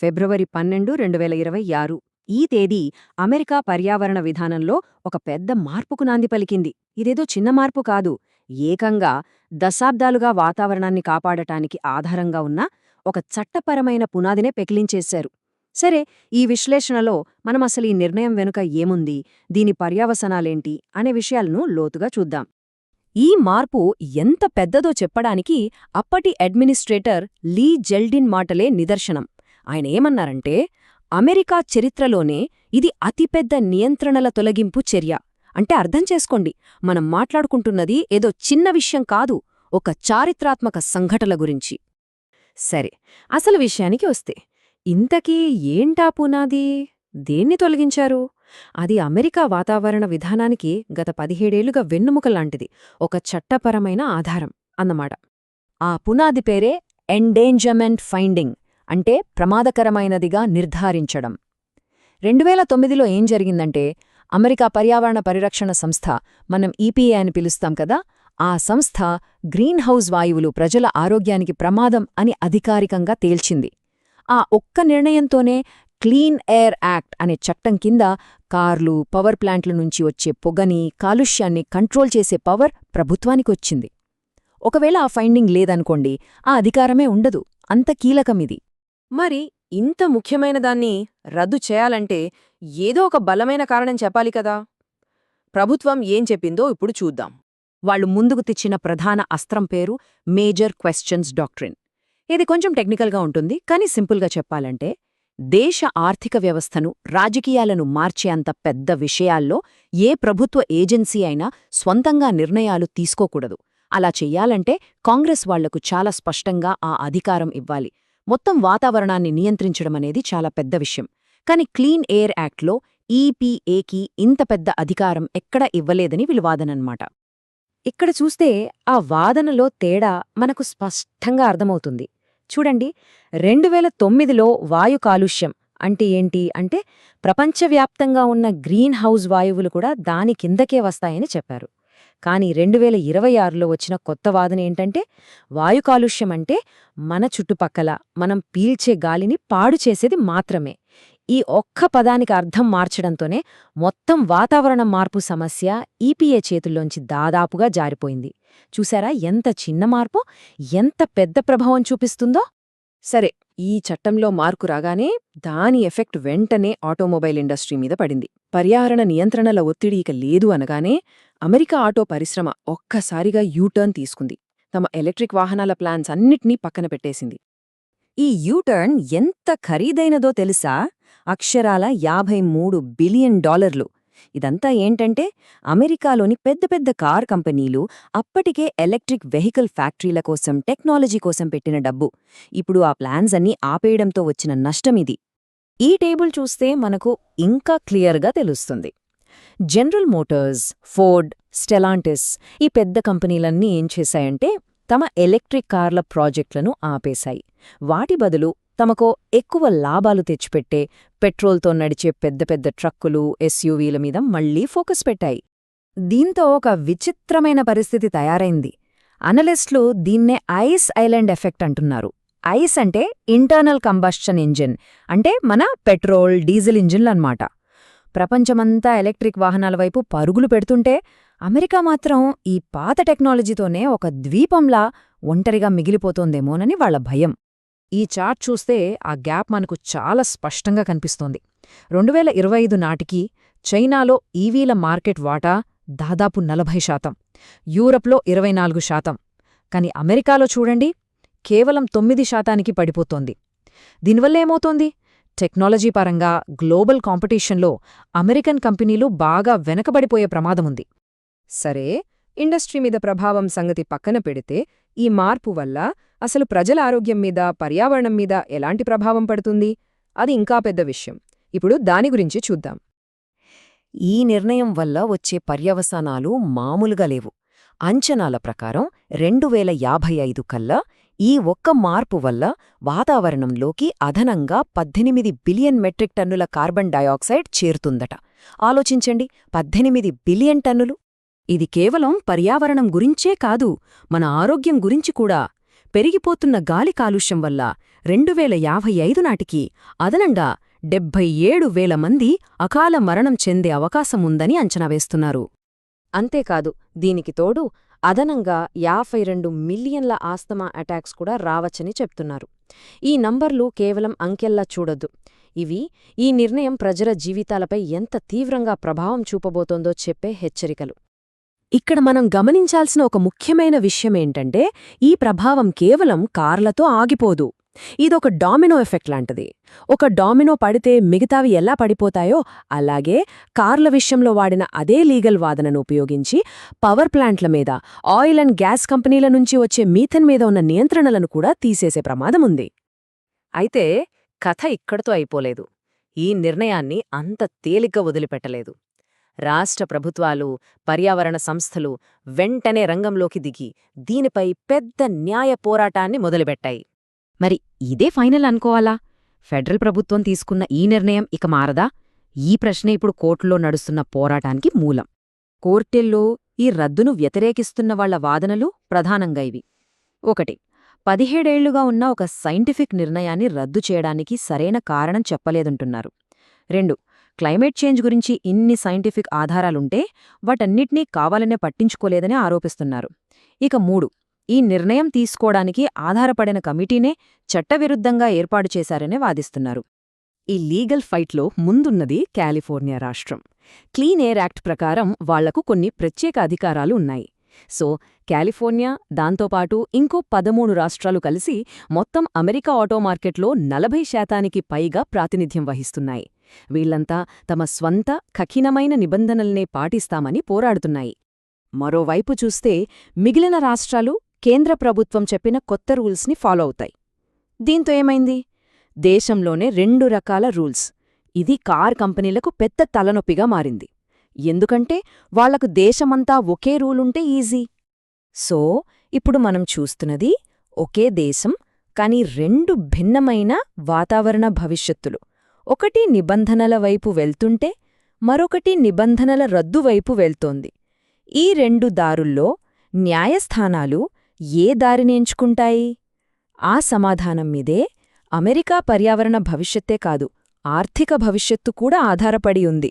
ఫిబ్రవరి పన్నెండు రెండు వేల ఇరవై ఆరు. ఈ తేదీ అమెరికా పర్యావరణ విధానంలో ఒక పెద్ద మార్పుకు నాంది పలికింది. ఇదేదో చిన్న మార్పు కాదు. ఏకంగా దశాబ్దాలుగా వాతావరణాన్ని కాపాడటానికి ఆధారంగా ఉన్న ఒక చట్టపరమైన పునాదినే పెకిలించేశారు. సరే ఈ విశ్లేషణలో మనం అసలు ఈ నిర్ణయం వెనుక ఏముంది? దీని పర్యావసనాలేంటి? అనే విషయాలను లోతుగా చూద్దాం. ఈ మార్పు ఎంత పెద్దదో చెప్పడానికి అప్పటి అడ్మినిస్ట్రేటర్ లీ జెల్డిన్ మాటలే నిదర్శనం. ఆయన ఏమన్నారంటే అమెరికా చరిత్రలోనే ఇది అతిపెద్ద నియంత్రణల తొలగింపు చర్య. అంటే అర్థం చేసుకోండి మనం మాట్లాడుకుంటున్నది ఏదో చిన్న విషయం కాదు ఒక చారిత్రాత్మక సంఘటన గురించి. సరే అసలు విషయానికి వస్తే ఇంతకీ ఏంటా పునాది? దేన్ని తొలగించారు? అది అమెరికా వాతావరణ విధానానికి గత పదిహేడేళ్ళుగా వెన్నుముకలాంటిది ఒక చట్టపరమైన ఆధారం అన్నమాట. ఆ పునాది పేరే ఎండేంజర్మెంట్ ఫైండింగ్ అంటే ప్రమాదకరమైనదిగా నిర్ధారించడం. రెండువేల తొమ్మిదిలో ఏం జరిగిందంటే అమెరికా పర్యావరణ పరిరక్షణ సంస్థ మనం ఈపీఏ అని పిలుస్తాం కదా ఆ సంస్థ గ్రీన్ హౌస్ వాయువులు ప్రజల ఆరోగ్యానికి ప్రమాదం అని అధికారికంగా తేల్చింది. ఆ ఒక్క నిర్ణయంతోనే క్లీన్ ఎయిర్ యాక్ట్ అనే చట్టం కింద కార్లు పవర్ ప్లాంట్ల నుంచి వచ్చే పొగని కాలుష్యాన్ని కంట్రోల్ చేసే పవర్ ప్రభుత్వానికొచ్చింది ఒకవేళ ఆ ఫైండింగ్ లేదనుకోండి ఆ అధికారమే ఉండదు. అంత కీలకమిది. మరి ఇంత ముఖ్యమైన దాన్ని రద్దు చేయాలంటే ఏదో ఒక బలమైన కారణం చెప్పాలి కదా. ప్రభుత్వం ఏం చెప్పిందో ఇప్పుడు చూద్దాం. వాళ్ళు ముందుకు తెచ్చిన ప్రధాన అస్త్రం పేరు మేజర్ క్వశ్చన్స్ డాక్ట్రిన్. ఇది కొంచెం టెక్నికల్గా ఉంటుంది కానీ సింపుల్గా చెప్పాలంటే దేశ ఆర్థిక వ్యవస్థను రాజకీయాలను మార్చే అంత పెద్ద విషయాల్లో ఏ ప్రభుత్వ ఏజెన్సీ అయినా స్వంతంగా నిర్ణయాలు తీసుకోకూడదు. అలా చెయ్యాలంటే కాంగ్రెస్ వాళ్ళకు చాలా స్పష్టంగా ఆ అధికారం ఇవ్వాలి. మొత్తం వాతావరణాన్ని నియంత్రించడమనేది చాలా పెద్ద విషయం. కాని క్లీన్ ఎయిర్ యాక్ట్లో ఈపీఏకి ఇంత పెద్ద అధికారం ఎక్కడ ఇవ్వలేదని విలువాదనన్మాట ఇక్కడ చూస్తే ఆ వాదనలో తేడా మనకు స్పష్టంగా అర్థమవుతుంది. చూడండి రెండు వేల తొమ్మిదిలో వాయు కాలుష్యం అంటే ఏంటి? అంటే ప్రపంచవ్యాప్తంగా ఉన్న గ్రీన్ హౌస్ వాయువులు కూడా దాని కిందకే వస్తాయని చెప్పారు. కానీ రెండు వేల ఇరవై ఆరులో వచ్చిన కొత్త వాదన ఏంటంటే వాయు కాలుష్యం అంటే మన చుట్టుపక్కల మనం పీల్చే గాలిని పాడు చేసేది మాత్రమే. ఈ ఒక్క పదానికి అర్థం మార్చడంతోనే మొత్తం వాతావరణ మార్పు సమస్య ఈపీఏ చేతుల్లోంచి దాదాపుగా జారిపోయింది. చూశారా ఎంత చిన్న మార్పు ఎంత పెద్ద ప్రభావం చూపిస్తుందో? సరే ఈ చట్టంలో మార్కు రాగానే దాని ఎఫెక్ట్ వెంటనే ఆటోమొబైల్ ఇండస్ట్రీ మీద పడింది. పర్యావరణ నియంత్రణల ఒత్తిడి ఇక లేదు అనగానే అమెరికా ఆటో పరిశ్రమ ఒక్కసారిగా యూటర్న్ తీసుకుంది. తమ ఎలక్ట్రిక్ వాహనాల ప్లాన్స్ అన్నిటినీ పక్కన పెట్టేసింది. ఈ యూటర్న్ ఎంత ఖరీదైనదో తెలుసా? అక్షరాల యాభై మూడు బిలియన్ డాలర్లు. ఇదంతా ఏంటంటే అమెరికాలోని పెద్ద పెద్ద కార్ కంపెనీలు అప్పటికే ఎలక్ట్రిక్ వెహికల్ ఫ్యాక్టరీల కోసం టెక్నాలజీ కోసం పెట్టిన డబ్బు. ఇప్పుడు ఆ ప్లాన్స్ అన్నీ ఆపేయడంతో వచ్చిన నష్టమిది ఈ టేబుల్ చూస్తే మనకు ఇంకా క్లియర్గా తెలుస్తుంది. జనరల్ మోటార్స్ ఫోర్డ్ స్టెలాంటిస్ ఈ పెద్ద కంపెనీలన్నీ ఏం చేశాయంటే తమ ఎలక్ట్రిక్ కార్ల ప్రాజెక్టులను ఆపేశాయి. వాటి బదులు తమకో ఎక్కువ లాభాలు తెచ్చిపెట్టే పెట్రోల్తో నడిచే పెద్ద పెద్ద ట్రక్కులు ఎస్యూవీల మీద మళ్ళీ ఫోకస్ పెట్టాయి. దీంతో ఒక విచిత్రమైన పరిస్థితి తయారైంది. అనలిస్టులు దీన్నే ఐస్ ఐలాండ్ ఎఫెక్ట్ అంటున్నారు. ఐస్ అంటే ఇంటర్నల్ కంబస్షన్ ఇంజిన్ అంటే మన పెట్రోల్ డీజిల్ ఇంజిన్లన్నమాట. ప్రపంచమంతా ఎలక్ట్రిక్ వాహనాల వైపు పరుగులు పెడుతుంటే అమెరికా మాత్రం ఈ పాత టెక్నాలజీతోనే ఒక ద్వీపంలా ఒంటరిగా మిగిలిపోతోందేమోనని వాళ్ళ భయం. ఈ చార్ట్ చూస్తే ఆ గ్యాప్ మనకు చాలా స్పష్టంగా కనిపిస్తోంది. రెండువేల ఇరవై ఐదు నాటికి చైనాలో ఈవీల మార్కెట్ వాటా దాదాపు నలభై శాతం యూరప్లో ఇరవై నాలుగు శాతం. కాని అమెరికాలో చూడండి కేవలం తొమ్మిది శాతానికి పడిపోతోంది. దీనివల్లేమవుతోంది టెక్నాలజీ పరంగా గ్లోబల్ కాంపిటీషన్లో అమెరికన్ కంపెనీలు బాగా వెనకబడిపోయే ప్రమాదముంది. సరే ఇండస్ట్రీ మీద ప్రభావం సంగతి పక్కన పెడితే ఈ మార్పు వల్ల అసలు ప్రజల ఆరోగ్యం మీద పర్యావరణం మీద ఎలాంటి ప్రభావం పడుతుంది? అది ఇంకా పెద్ద విషయం. ఇప్పుడు దాని గురించి చూద్దాం. ఈ నిర్ణయం వల్ల వచ్చే పర్యవసానాలు మామూలుగా లేవు. అంచనాల ప్రకారం రెండు వేల యాభై ఐదు కల్లా ఈ ఒక్క మార్పు వల్ల వాతావరణంలోకి అదనంగా పద్దెనిమిది బిలియన్ మెట్రిక్ టన్నుల కార్బన్ డయాక్సైడ్ చేరుతుందట. ఆలోచించండి పద్దెనిమిది బిలియన్ టన్నులు? ఇది కేవలం పర్యావరణం గురించే కాదు మన ఆరోగ్యం గురించి కూడా. పెరిగిపోతున్న గాలి కాలుష్యం వల్ల రెండువేల యాభై ఐదు నాటికి అదనంగా డెబ్బై ఏడు వేల మంది అకాల మరణం చెందే అవకాశముందని అంచనా వేస్తున్నారు. అంతేకాదు దీనికి తోడు అదనంగా యాభై రెండు మిలియన్ల ఆస్తమా అటాక్స్ కూడా రావచ్చని చెప్తున్నారు. ఈ నంబర్లు కేవలం అంకెల్లా చూడొద్దు. ఇవి ఈ నిర్ణయం ప్రజల జీవితాలపై ఎంత తీవ్రంగా ప్రభావం చూపబోతోందో చెప్పే హెచ్చరికలు. ఇక్కడ మనం గమనించాల్సిన ఒక ముఖ్యమైన విషయమేంటంటే ఈ ప్రభావం కేవలం కార్లతో ఆగిపోదు. ఇదొక డామినో ఎఫెక్ట్ లాంటిది. ఒక డామినో పడితే మిగతావి ఎలా పడిపోతాయో అలాగే కార్ల విషయంలో వాడిన అదే లీగల్ వాదనను ఉపయోగించి పవర్ ప్లాంట్ల మీద ఆయిల్ అండ్ గ్యాస్ కంపెనీల నుంచి వచ్చే మీథన్ మీద ఉన్న నియంత్రణలను కూడా తీసేసే ప్రమాదముంది అయితే కథ ఇక్కడితో అయిపోలేదు. ఈ నిర్ణయాన్ని అంత తేలిగ్గా వదిలిపెట్టలేదు. రాష్ట్ర ప్రభుత్వాలు పర్యావరణ సంస్థలు వెంటనే రంగంలోకి దిగి దీనిపై పెద్ద న్యాయ పోరాటాన్ని మొదలుపెట్టాయి. మరి ఇదే ఫైనల్ అనుకోవాలా? ఫెడరల్ ప్రభుత్వం తీసుకున్న ఈ నిర్ణయం ఇక మారదా? ఈ ప్రశ్నే ఇప్పుడు కోర్టులో నడుస్తున్న పోరాటానికి మూలం. కోర్టెల్లో ఈ రద్దును వ్యతిరేకిస్తున్న వాళ్ళ వాదనలు ప్రధానంగా ఇవి. ఒకటి పదిహేడేళ్ళుగా ఉన్న ఒక సైంటిఫిక్ నిర్ణయాన్ని రద్దు చేయడానికి సరైన కారణం చెప్పలేదంటున్నారు. రెండు క్లైమేట్ చేంజ్ గురించి ఇన్ని సైంటిఫిక్ ఆధారాలుంటే వాటన్నిటినీ కావాలనే పట్టించుకోలేదని ఆరోపిస్తున్నారు. ఇక మూడు ఈ నిర్ణయం తీసుకోవడానికి ఆధారపడిన కమిటీనే చట్టవిరుద్ధంగా ఏర్పాటు చేశారనే వాదిస్తున్నారు. ఈ లీగల్ ఫైట్లో ముందున్నది కాలిఫోర్నియా రాష్ట్రం. క్లీన్ ఎయిర్ యాక్ట్ ప్రకారం వాళ్ళకు కొన్ని ప్రత్యేక అధికారాలు ఉన్నాయి. సో కాలిఫోర్నియా దాంతోపాటు ఇంకో పదమూడు రాష్ట్రాలు కలిసి మొత్తం అమెరికా ఆటో మార్కెట్లో నలభై శాతానికి పైగా ప్రాతినిధ్యం వహిస్తున్నాయి. వీళ్ళంతా తమ స్వంత కఠినమైన నిబంధనల్నే పాటిస్తామని పోరాడుతున్నాయి. మరోవైపు చూస్తే మిగిలిన రాష్ట్రాలు కేంద్ర ప్రభుత్వం చెప్పిన కొత్త రూల్స్ని ఫాలో అవుతాయి. దీంతో ఏమైంది? దేశంలోనే రెండు రకాల రూల్స్. ఇది కార్ కంపెనీలకు పెద్ద తలనొప్పిగా మారింది. ఎందుకంటే వాళ్ళకు దేశమంతా ఒకే రూలుంటే ఈజీ. సో ఇప్పుడు మనం చూస్తున్నది ఒకే దేశం కాని రెండు భిన్నమైన వాతావరణ భవిష్యత్తులు. ఒకటి నిబంధనల వైపు వెళ్తుంటే మరొకటి నిబంధనల రద్దు వైపు వెళ్తోంది. ఈ రెండు దారుల్లో న్యాయస్థానాలు ఏ దారిని ఎంచుకుంటాయి? ఆ సమాధానం మీదే అమెరికా పర్యావరణ భవిష్యత్తే కాదు ఆర్థిక భవిష్యత్తు కూడా ఆధారపడి ఉంది.